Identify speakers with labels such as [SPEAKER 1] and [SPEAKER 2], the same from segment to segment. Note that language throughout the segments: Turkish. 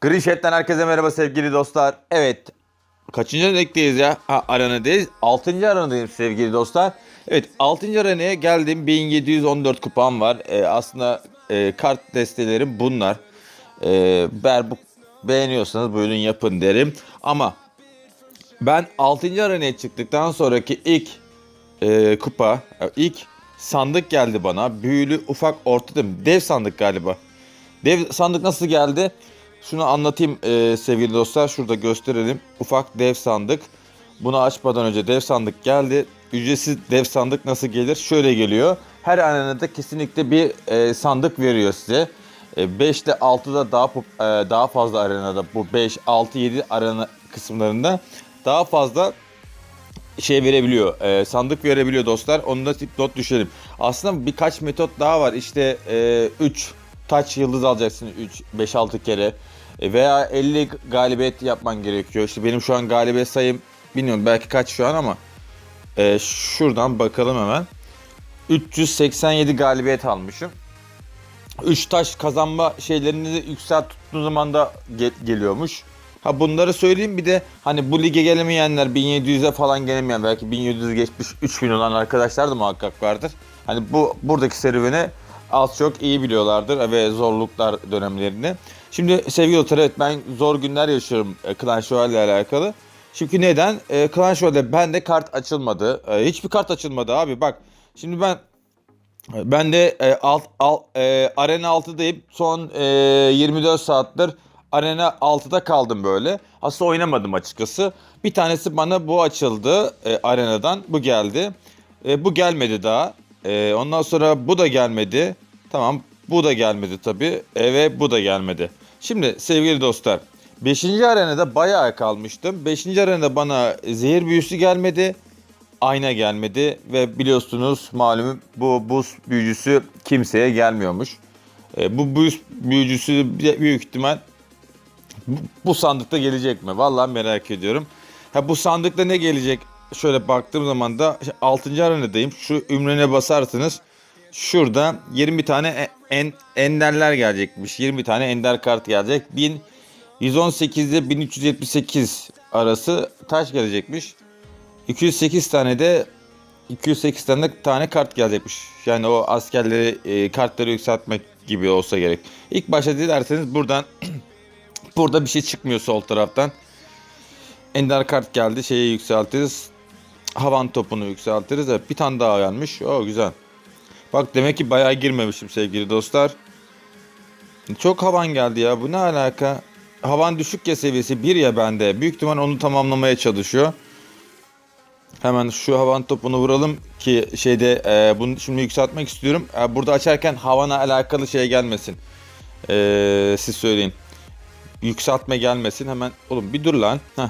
[SPEAKER 1] Green Shed''ten herkese merhaba sevgili dostlar. Evet. Kaçıncı arenadayız ya? Ha arenadayız. 6. arenadayım sevgili dostlar. Evet 6. arenaya geldim. 1714 kupam var. Ee, aslında e, kart destelerim bunlar. Ee, ber bu beğeniyorsanız buyurun yapın derim. Ama ben 6. arenaya çıktıktan sonraki ilk e, kupa, e, ilk sandık geldi bana. Büyülü ufak orta değil mi? Dev sandık galiba. Dev sandık nasıl geldi? Şunu anlatayım e, sevgili dostlar. Şurada gösterelim. Ufak dev sandık. Bunu açmadan önce dev sandık geldi. Ücretsiz dev sandık nasıl gelir? Şöyle geliyor. Her arenada kesinlikle bir e, sandık veriyor size. 5 ile 6'da daha e, daha fazla arenada bu 5, 6, 7 arena kısımlarında daha fazla şey verebiliyor. e, sandık verebiliyor dostlar. Onu da not düşelim. Aslında birkaç metot daha var. İşte 3 taç yıldız alacaksın 3 5 6 kere E, veya 50 galibiyet yapman gerekiyor. İşte benim şu an galibiyet sayım bilmiyorum belki kaç şu an ama e, şuradan bakalım hemen. 387 galibiyet almışım. 3 taş kazanma şeylerini de yükselt tuttuğun zaman da gel- geliyormuş. Ha bunları söyleyeyim bir de hani bu lige gelemeyenler 1700'e falan gelemeyen belki 1700 geçmiş 3000 olan arkadaşlar da muhakkak vardır. Hani bu buradaki serüveni az çok iyi biliyorlardır ve zorluklar dönemlerini. Şimdi sevgili dostlar evet ben zor günler yaşıyorum e, Clash Royale ile alakalı. Çünkü neden? E, Clash Royale'de bende kart açılmadı. E, hiçbir kart açılmadı abi bak. Şimdi ben ben de e, alt, alt, e, Arena 6'dayım. Son e, 24 saattir Arena 6'da kaldım böyle. Aslında oynamadım açıkçası. Bir tanesi bana bu açıldı e, Arena'dan. Bu geldi. E, bu gelmedi daha. E, ondan sonra bu da gelmedi. Tamam bu da gelmedi tabii. E, ve bu da gelmedi. Şimdi sevgili dostlar. 5. arenada bayağı kalmıştım. 5. arenada bana zehir büyüsü gelmedi ayna gelmedi ve biliyorsunuz malum bu buz büyücüsü kimseye gelmiyormuş. E, bu buz büyücüsü büyük ihtimal bu, sandıkta gelecek mi? Vallahi merak ediyorum. Ha bu sandıkta ne gelecek? Şöyle baktığım zaman da 6. arenadayım. Şu ümrene basarsınız. Şurada 20 tane e- en, enderler gelecekmiş. 20 tane ender kart gelecek. 1118 ile 1378 arası taş gelecekmiş. 208 tane de 208 tane tane kart gelecekmiş. Yani o askerleri e, kartları yükseltmek gibi olsa gerek. İlk başta dilerseniz buradan burada bir şey çıkmıyor sol taraftan. Ender kart geldi. Şeyi yükseltiriz. Havan topunu yükseltiriz. Evet, bir tane daha gelmiş. O güzel. Bak demek ki bayağı girmemişim sevgili dostlar. Çok havan geldi ya. Bu ne alaka? Havan düşük ya seviyesi 1 ya bende. Büyük ihtimal onu tamamlamaya çalışıyor. Hemen şu havan topunu vuralım ki şeyde e, bunu şimdi yükseltmek istiyorum. E, burada açarken havana alakalı şey gelmesin. E, siz söyleyin. Yükseltme gelmesin. Hemen oğlum bir dur lan. Heh.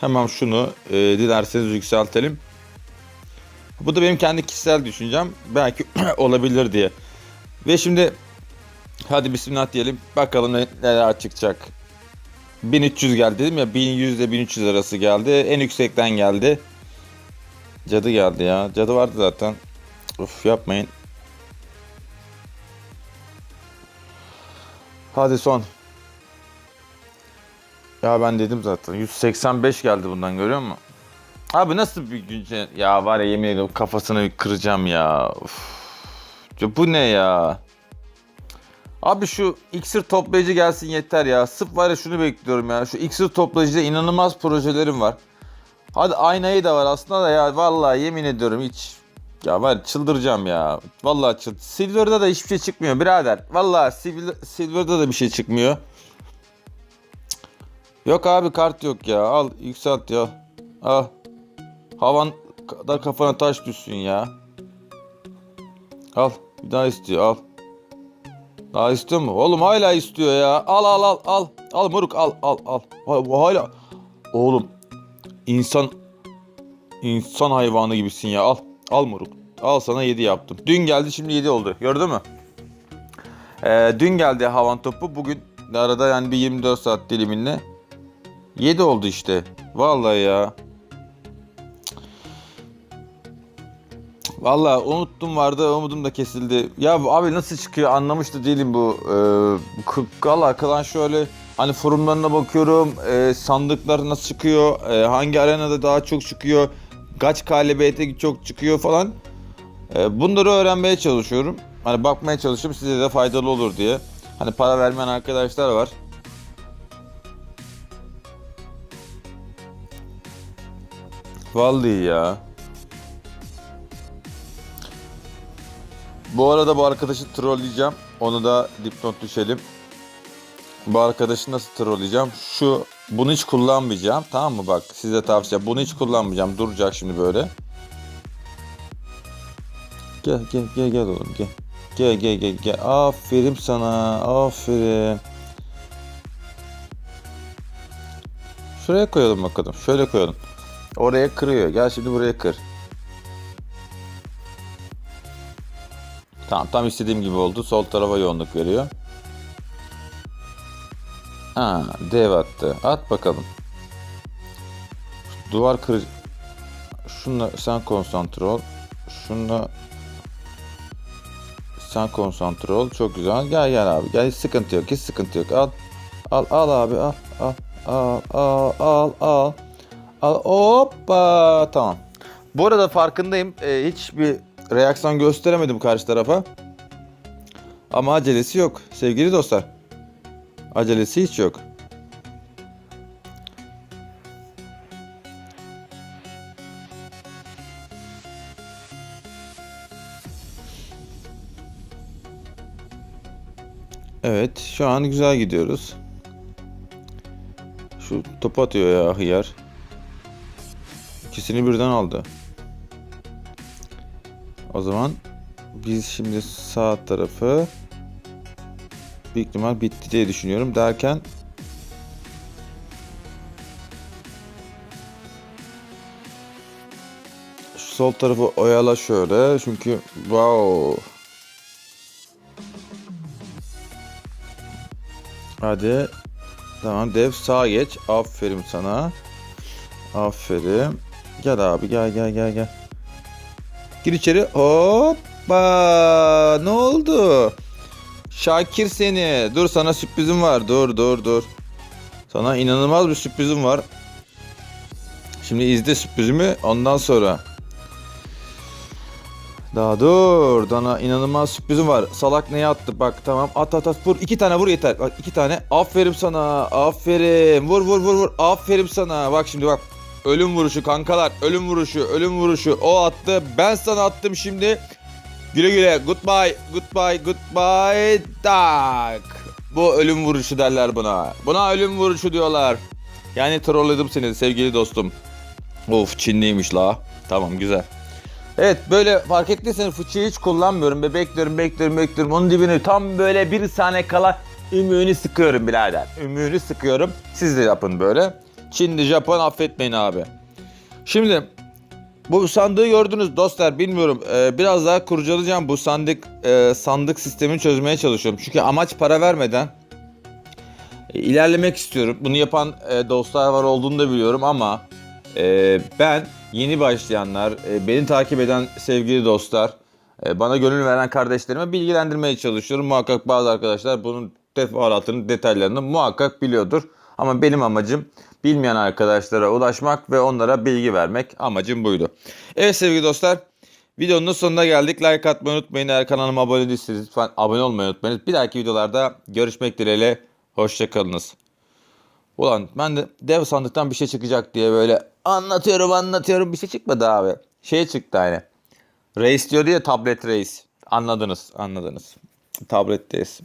[SPEAKER 1] Hemen şunu e, dilerseniz yükseltelim. Bu da benim kendi kişisel düşüncem. Belki olabilir diye. Ve şimdi hadi bismillah diyelim. Bakalım ne- neler çıkacak. 1300 geldi dedim ya 1100 ile 1300 arası geldi. En yüksekten geldi. Cadı geldi ya. Cadı vardı zaten. Uf yapmayın. Hadi son. Ya ben dedim zaten. 185 geldi bundan görüyor musun? Abi nasıl bir güncel... Ya var ya yemin ediyorum kafasını kıracağım ya. Uf. Ya bu ne ya? Abi şu iksir toplayıcı gelsin yeter ya. Sırf var ya şunu bekliyorum ya. Şu iksir toplayıcıda inanılmaz projelerim var. Hadi aynayı da var aslında da ya vallahi yemin ediyorum hiç ya var çıldıracağım ya. Vallahi çıl. Silver'da da hiçbir şey çıkmıyor birader. Vallahi Silver, Silver'da da bir şey çıkmıyor. Yok abi kart yok ya. Al yükselt ya. Al. Havan kadar kafana taş düşsün ya. Al. Bir daha istiyor al. Daha istiyor mu? Oğlum hala istiyor ya. Al al al al. Al moruk al al al. Hala. Oğlum İnsan insan hayvanı gibisin ya. Al. Al moruk. Al sana 7 yaptım. Dün geldi şimdi 7 oldu. Gördün mü? Ee, dün geldi havan topu. Bugün arada yani bir 24 saat diliminle 7 oldu işte. Vallahi ya. Valla unuttum vardı umudum da kesildi. Ya abi nasıl çıkıyor anlamış da değilim bu. Ee, Valla kalan şöyle hani forumlarına bakıyorum. e, sandıklar nasıl çıkıyor. e, hangi arenada daha çok çıkıyor. Kaç KLBT çok çıkıyor falan. E, bunları öğrenmeye çalışıyorum. Hani bakmaya çalışıyorum size de faydalı olur diye. Hani para vermeyen arkadaşlar var. Vallahi ya. Bu arada bu arkadaşı trolleyeceğim. Onu da dipnot düşelim. Bu arkadaşı nasıl trolleyeceğim? Şu bunu hiç kullanmayacağım. Tamam mı bak size tavsiye. Bunu hiç kullanmayacağım. Duracak şimdi böyle. Gel gel gel gel oğlum gel. Gel gel gel gel. Aferin sana. Aferin. Şuraya koyalım bakalım. Şöyle koyalım. Oraya kırıyor. Gel şimdi buraya kır. Tamam tam istediğim gibi oldu. Sol tarafa yoğunluk veriyor. Ha, dev attı. At bakalım. Duvar kır. Şunla sen konsantre ol. Şunla sen konsantre ol. Çok güzel. Gel gel abi. Gel hiç sıkıntı yok. Hiç sıkıntı yok. Al. Al al abi al. Al al al al al. Al hoppa. Tamam. Bu arada farkındayım. Ee, hiçbir reaksiyon gösteremedim karşı tarafa. Ama acelesi yok sevgili dostlar. Acelesi hiç yok. Evet, şu an güzel gidiyoruz. Şu top atıyor ya hıyar. İkisini birden aldı. O zaman biz şimdi sağ tarafı büyük ihtimal bitti diye düşünüyorum derken şu sol tarafı oyala şöyle çünkü wow hadi tamam dev sağa geç. Aferin sana. Aferin gel abi gel gel gel gel Gir içeri. Hoppa. Ne oldu? Şakir seni. Dur sana sürprizim var. Dur dur dur. Sana inanılmaz bir sürprizim var. Şimdi izle sürprizimi ondan sonra. Daha dur. Sana inanılmaz sürprizim var. Salak neye attı? Bak tamam. At at at. Vur. iki tane vur yeter. Bak iki tane. Aferin sana. Aferin. Vur vur vur vur. Aferin sana. Bak şimdi bak. Ölüm vuruşu kankalar. Ölüm vuruşu. Ölüm vuruşu. O attı. Ben sana attım şimdi. Güle güle. Goodbye. Goodbye. Goodbye. Tak. Bu ölüm vuruşu derler buna. Buna ölüm vuruşu diyorlar. Yani trolledim seni sevgili dostum. Of Çinliymiş la. Tamam güzel. Evet böyle fark ettiyseniz fıçıyı hiç kullanmıyorum. Be bekliyorum bekliyorum bekliyorum. Onun dibine tam böyle bir saniye kala ümüğünü sıkıyorum birader. Ümüğünü sıkıyorum. Siz de yapın böyle. Çinli Japon affetmeyin abi. Şimdi bu sandığı gördünüz dostlar bilmiyorum. Ee, biraz daha kurcalayacağım bu sandık e, sandık sistemini çözmeye çalışıyorum. Çünkü amaç para vermeden e, ilerlemek istiyorum. Bunu yapan e, dostlar var olduğunu da biliyorum ama e, ben yeni başlayanlar, e, beni takip eden sevgili dostlar, e, bana gönül veren kardeşlerime bilgilendirmeye çalışıyorum. Muhakkak bazı arkadaşlar bunun teferruatını, detaylarını muhakkak biliyordur. Ama benim amacım bilmeyen arkadaşlara ulaşmak ve onlara bilgi vermek amacım buydu. Evet sevgili dostlar videonun sonuna geldik. Like atmayı unutmayın. Eğer kanalıma abone değilseniz lütfen abone olmayı unutmayın. Bir dahaki videolarda görüşmek dileğiyle. Hoşçakalınız. Ulan ben de dev sandıktan bir şey çıkacak diye böyle anlatıyorum anlatıyorum bir şey çıkmadı abi. Şey çıktı hani. Reis diyordu ya tablet reis. Anladınız anladınız. Tabletteyiz.